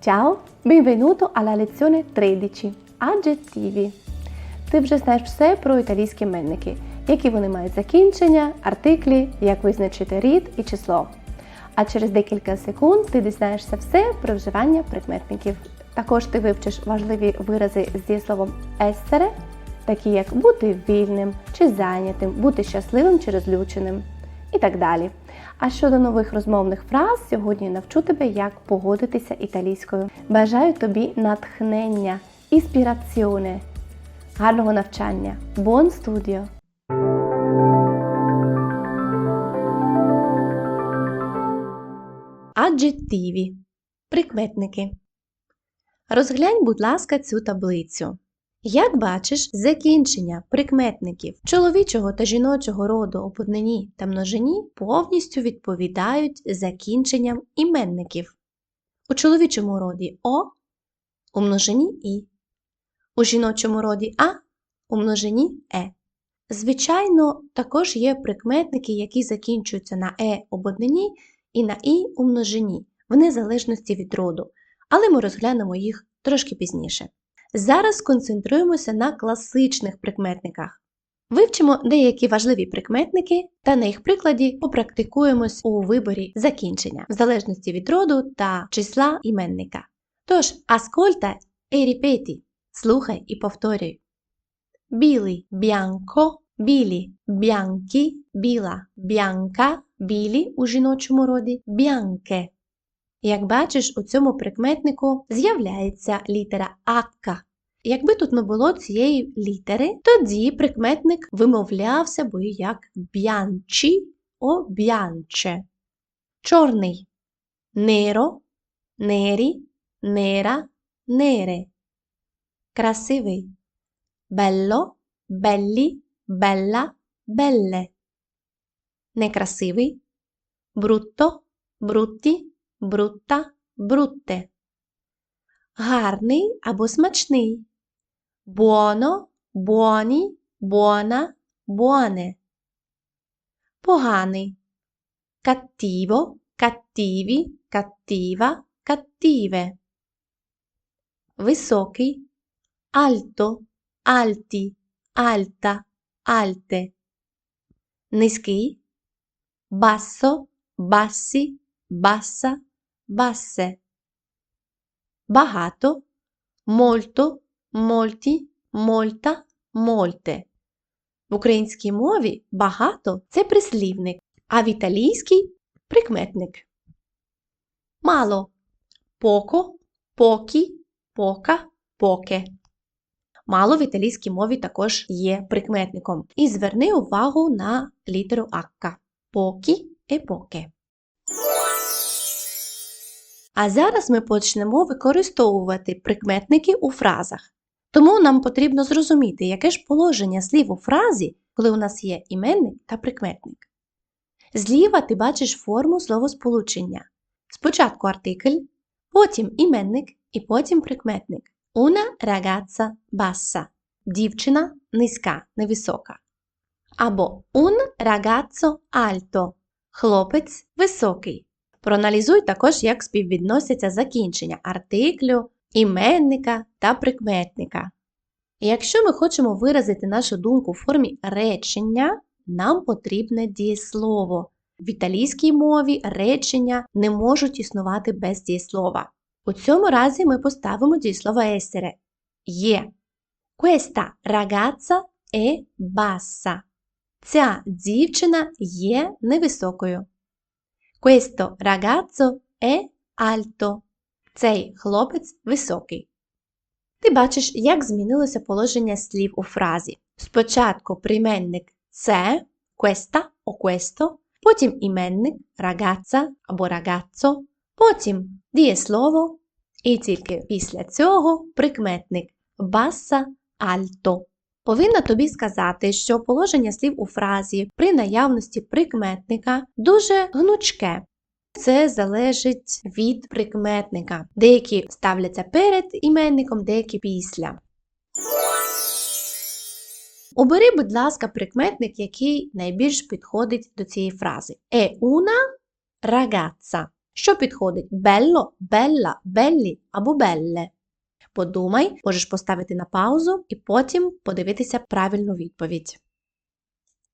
Ciao, benvenuto alla lezione 13. Aggettivi. Ти вже знаєш все про італійські іменники, які вони мають закінчення, артиклі, як визначити рід і число. А через декілька секунд ти дізнаєшся все про вживання прикметників. Також ти вивчиш важливі вирази з дієсловом essere, такі як бути вільним чи зайнятим, бути щасливим чи розлюченим і так далі. А щодо нових розмовних фраз, сьогодні навчу тебе, як погодитися італійською. Бажаю тобі натхнення, іспіраціоне, гарного навчання. Buon studio! Аджеттиві. Прикметники. Розглянь, будь ласка, цю таблицю. Як бачиш, закінчення прикметників чоловічого та жіночого роду у та множині повністю відповідають закінченням іменників. У чоловічому роді О, у множині І, у жіночому роді А, у множині Е. Звичайно, також є прикметники, які закінчуються на Е об однині і на І у множині, в незалежності від роду, але ми розглянемо їх трошки пізніше. Зараз сконцентруємося на класичних прикметниках. Вивчимо деякі важливі прикметники та на їх прикладі попрактикуємось у виборі закінчення, в залежності від роду та числа іменника. Тож, ascolta e ripeti, слухай і повторюй. Білий bianco, білі bianchi, біла bianca, білі у жіночому роді bianche. Як бачиш, у цьому прикметнику з'являється літера Акка. Якби тут не було цієї літери, тоді прикметник вимовлявся би як б'янчі о б'янче. Чорний неро, нері, нера, нере. Красивий белло, беллі, белла, белле. Некрасивий брутто, брутті, брутта, брутте. Гарний або смачний. Буоно, буоні, буона, буоне. Поганий. Cattivo, cattivi, cattiva, cattive. Високий. Альто, альті, альта, альте. Низький. Basso, bassi, bassa, basse. Багато, molto, molti, molta, molte. В українській мові багато це прислівник, а в італійській прикметник. Мало поко, покі, пока, поке. Мало в італійській мові також є прикметником. І зверни увагу на літеру Акка. Покі і поке. А зараз ми почнемо використовувати прикметники у фразах. Тому нам потрібно зрозуміти, яке ж положення слів у фразі, коли у нас є іменник та прикметник. Зліва ти бачиш форму словосполучення. Спочатку артикль, потім іменник і потім прикметник. Una ragazza bassa. Дівчина низька, невисока. Або un ragazzo alto. Хлопець високий. Проаналізуй також, як співвідносяться закінчення артиклю, іменника та прикметника. Якщо ми хочемо виразити нашу думку в формі речення, нам потрібне дієслово. В італійській мові речення не можуть існувати без дієслова. У цьому разі ми поставимо дієслово essere. Є. Questa ragazza è bassa. Ця дівчина є невисокою. Questo ragazzo è alto. Цей хлопець високий. Ти бачиш, як змінилося положення слів у фразі. Спочатку прийменник це, questa о questo, потім іменник ragazza або ragazzo, потім дієслово і тільки після цього прикметник bassa alto. Повинна тобі сказати, що положення слів у фразі при наявності прикметника дуже гнучке. Це залежить від прикметника. Деякі ставляться перед іменником, деякі після. Обери, будь ласка, прикметник, який найбільш підходить до цієї фрази. È una ragazza. Що підходить? Белло, белла, беллі або белле. Подумай, можеш поставити на паузу і потім подивитися правильну відповідь.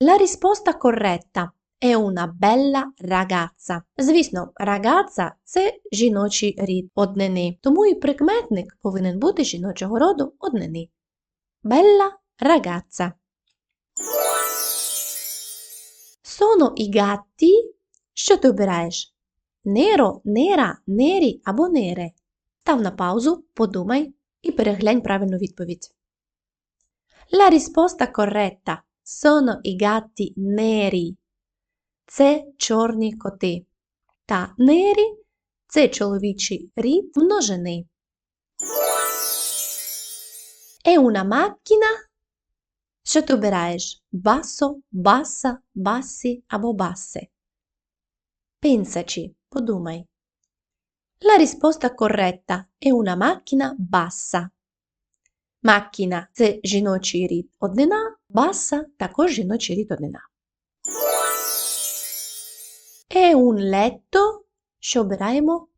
La risposta corretta è una bella ragazza. Звісно, ragazza – це жіночий рід однини, тому і прикметник повинен бути жіночого роду однини. Bella ragazza. Sono i gatti. Що ти обираєш? Неро, нера, нері або нере. Став на паузу, подумай і переглянь правильну відповідь. La risposta corretta sono i gatti neri. Це чорні коти. Та нері це чоловічий рід множини. È una macchina. Що ти обираєш? Басо, баса, басі або бассе. Pensaci, подумай. La risposta corretta è una macchina bassa. Macchina z žinočirih odena, bassa tako žinočirih odena. È un letto, sciobrajmo,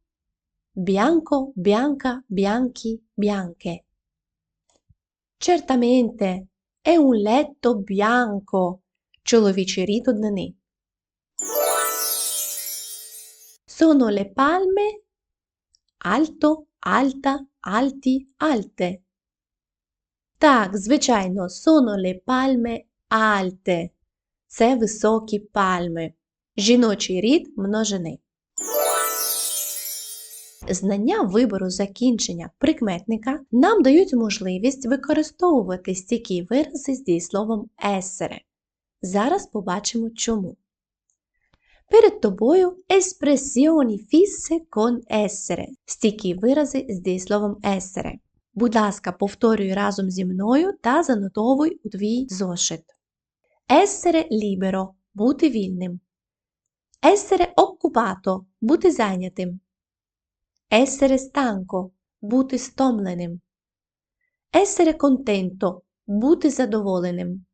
bianco, bianca, bianchi, bianche. Certamente è un letto bianco, čolovičirih odnani. Sono le palme alto, alta, alti, alte. Так, звичайно, le palme alte. Це високі пальми. Жіночий рід множини. Знання вибору закінчення прикметника нам дають можливість використовувати стійкі вирази з дієсловом essere. Зараз побачимо чому. Перед тобою espressioni fisse con essere – стійкі вирази з дієсловом essere. Будь ласка, повторюй разом зі мною та занотовуй у твій зошит. Essere libero – бути вільним. Essere occupato – бути зайнятим. Essere stanco – бути стомленим. Essere contento – бути задоволеним.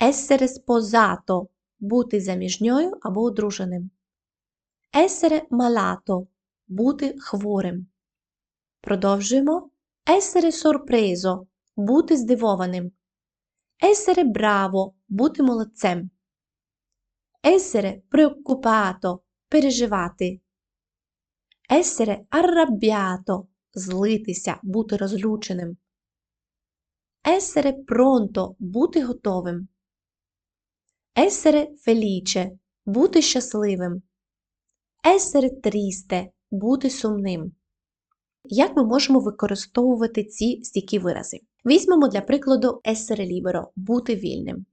Essere sposato – бути заміжньою або одруженим. Essere malato – бути хворим. Продовжуємо. Essere sorpreso – бути здивованим. Essere bravo – бути молодцем. Essere preoccupato – переживати. Essere arrabbiato – злитися, бути розлюченим. Essere pronto – бути готовим. Essere felice – бути щасливим. Essere triste – бути сумним. Як ми можемо використовувати ці стійкі вирази? Візьмемо для прикладу essere libero – бути вільним.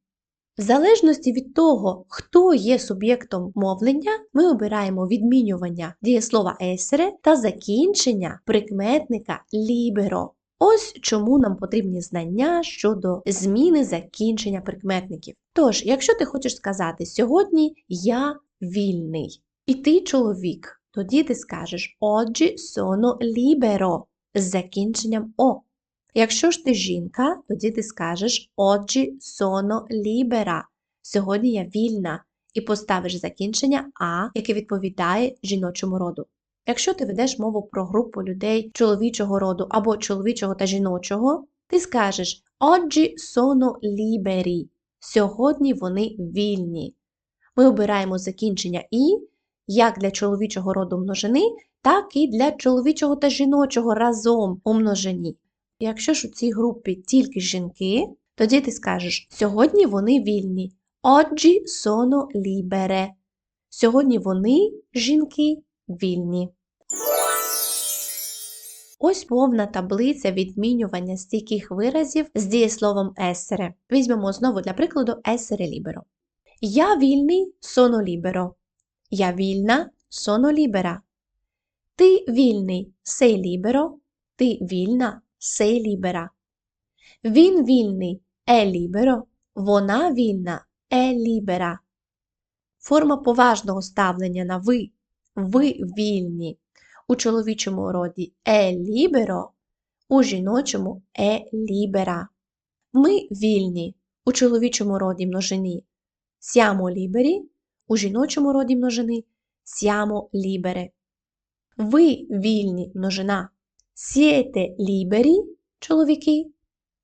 В залежності від того, хто є суб'єктом мовлення, ми обираємо відмінювання дієслова essere та закінчення прикметника libero. Ось чому нам потрібні знання щодо зміни закінчення прикметників. Тож, якщо ти хочеш сказати сьогодні я вільний, і ти чоловік, тоді ти скажеш Oggi sono libero з закінченням О. Якщо ж ти жінка, тоді ти скажеш Oggi sono libera. Сьогодні я вільна. І поставиш закінчення А, яке відповідає жіночому роду. Якщо ти ведеш мову про групу людей чоловічого роду або чоловічого та жіночого, ти скажеш Oggi sono liberi. Сьогодні вони вільні. Ми обираємо закінчення І як для чоловічого роду множини, так і для чоловічого та жіночого разом у множині. Якщо ж у цій групі тільки жінки, тоді ти скажеш сьогодні вони вільні. Oggi sono libere. Сьогодні вони, жінки, вільні. Ось повна таблиця відмінювання стійких виразів з дієсловом essere. Візьмемо знову для прикладу essere libero. Я вільний sono libero. Я вільна sono libera. Ти вільний sei libero. Ти вільна sei libera. Він вільний è libero. Вона вільна è libera. Форма поважного ставлення на ви. Ви вільні. У чоловічому роді è libero, у жіночому è libera. Ми вільні. У чоловічому роді множині siamo liberi, у жіночому роді множини siamo libere. Ви вільні множина. Siete liberi чоловіки.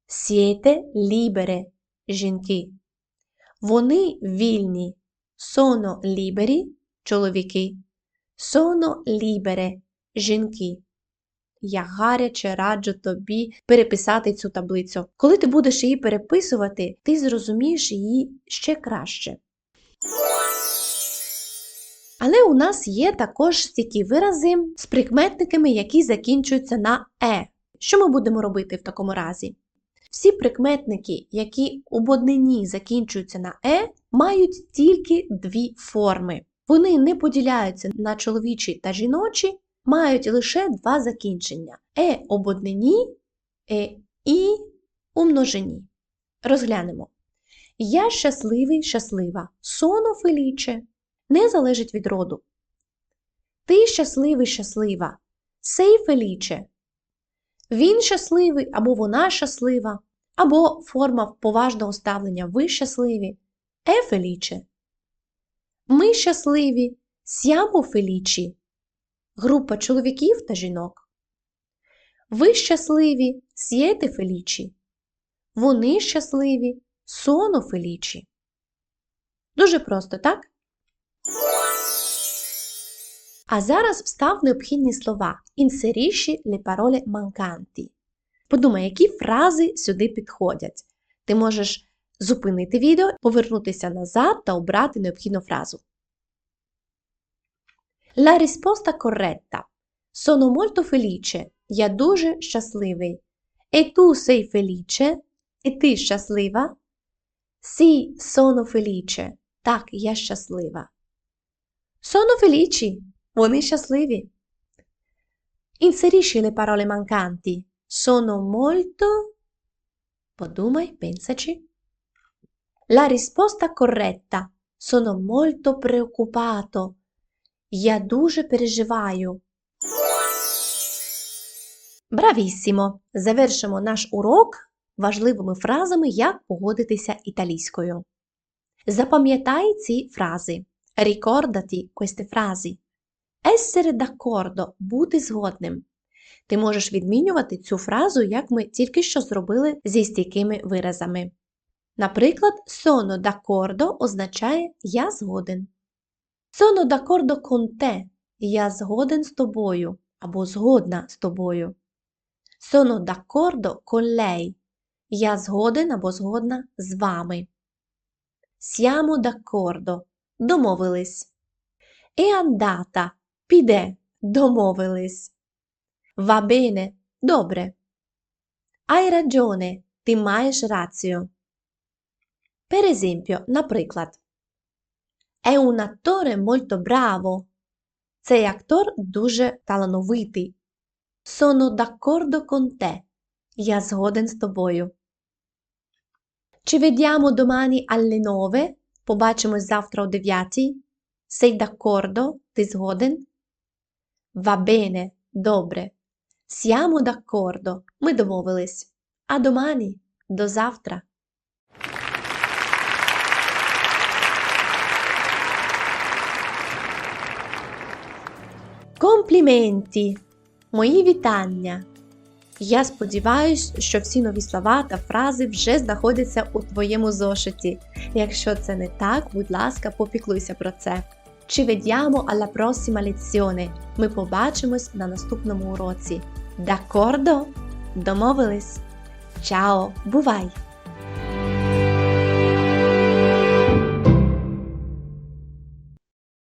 Siete libere жінки. Вони вільні. Sono liberi чоловіки. Sono libere жінки. Я гаряче раджу тобі переписати цю таблицю. Коли ти будеш її переписувати, ти зрозумієш її ще краще. Але у нас є також такі вирази з прикметниками, які закінчуються на е. Що ми будемо робити в такому разі? Всі прикметники, які у боднині закінчуються на е, мають тільки дві форми. Вони не поділяються на чоловічі та жіночі, мають лише два закінчення е у боднині, е і у. Розглянемо. Я щасливий, щаслива. Соно феліче не залежить від роду. Ти щасливий, щаслива. Сей феліче. Він щасливий або вона щаслива, або форма поважного ставлення ви щасливі. Е феліче. Ми щасливі, сямо фелічі. Група чоловіків та жінок. Ви щасливі, сєте фелічі. Вони щасливі, соно фелічі. Дуже просто, так? А зараз встав необхідні слова. Inserisci le parole mancanti. Подумай, які фрази сюди підходять. Ти можеш зупинити відео, повернутися назад та обрати необхідну фразу. La risposta corretta. Sono molto felice. Я дуже щасливий. E tu sei felice? І ти щаслива? Sì, sono felice. Так, я щаслива. Sono felici. Вони щасливі. Inserisci le parole mancanti. Sono molto. Подумай, pensaci. La risposta corretta. Sono molto preoccupato. Я дуже переживаю. Бравіссімо! Завершимо наш урок важливими фразами, як погодитися італійською. Запам'ятай ці фрази. Ricordati queste frasi. Essere d'accordo – бути згодним. Ти можеш відмінювати цю фразу, як ми тільки що зробили зі стійкими виразами. Наприклад, sono d'accordo означає я згоден. Sono d'accordo con te. Я згоден з тобою або згодна з тобою. Sono d'accordo con lei. Я згоден або згодна з вами. Siamo d'accordo. Домовились. È andata. Піде. Домовились. Va bene. Добре. Hai ragione. Ти маєш рацію. Per esempio, наприклад, È un attore molto bravo. Цей актор дуже талановитий. Sono d'accordo con te. Я згоден з тобою. Ci vediamo domani alle 9. Побачимось завтра о 9. Sei d'accordo? Ти згоден? Va bene. Добре. Siamo d'accordo. Ми домовились. А domani. До завтра. Компліменті! Мої вітання! Я сподіваюся, що всі нові слова та фрази вже знаходяться у твоєму зошиті. Якщо це не так, будь ласка, попіклуйся про це. Ci vediamo alla prossima lezione. Ми побачимось на наступному уроці. D'accordo? Домовились? Чао! Бувай!